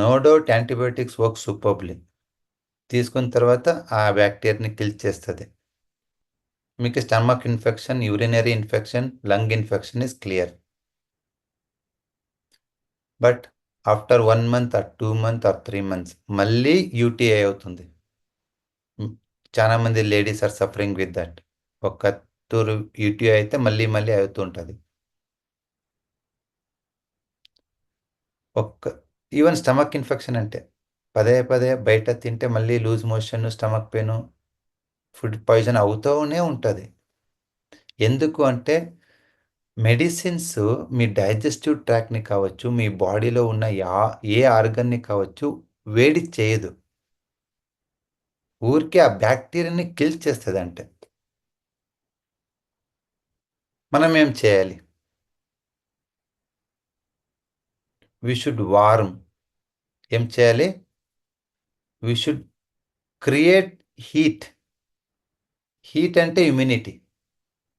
No doubt antibiotics work superbly తీసుకున్న తర్వాత ఆ బ్యాక్టీరియాని కిల్ చేస్తుంది. మీకు stomach infection urinary infection lung infection is clear. But after one month or two month or three months మళ్ళీ UTI అవుతుంది. చాలా మంది ladies are suffering with that. ఒక తూరు యూటీఐ అయితే మళ్ళీ మళ్ళీ అవుతూ ఉంటుంది. ఒక్క ఈవెన్ స్టమక్ ఇన్ఫెక్షన్ అంటే పదే పదే బయట తింటే మళ్ళీ loose motion stomach pain food poison అవుతూనే ఉంటుంది. ఎందుకు అంటే మెడిసిన్స్ మీ డైజెస్టివ్ ట్రాక్ని కావచ్చు మీ బాడీలో ఉన్న యా ఏ ఆర్గన్ని కావచ్చు వేడి చేయదు. ఊరికే ఆ బ్యాక్టీరియాని కిల్ చేస్తుంది అంటే మనం ఏం చేయాలి? వి షుడ్ వార్మ్ ఏం చేయాలి? We should create heat heat అంటే ఇమ్యూనిటీ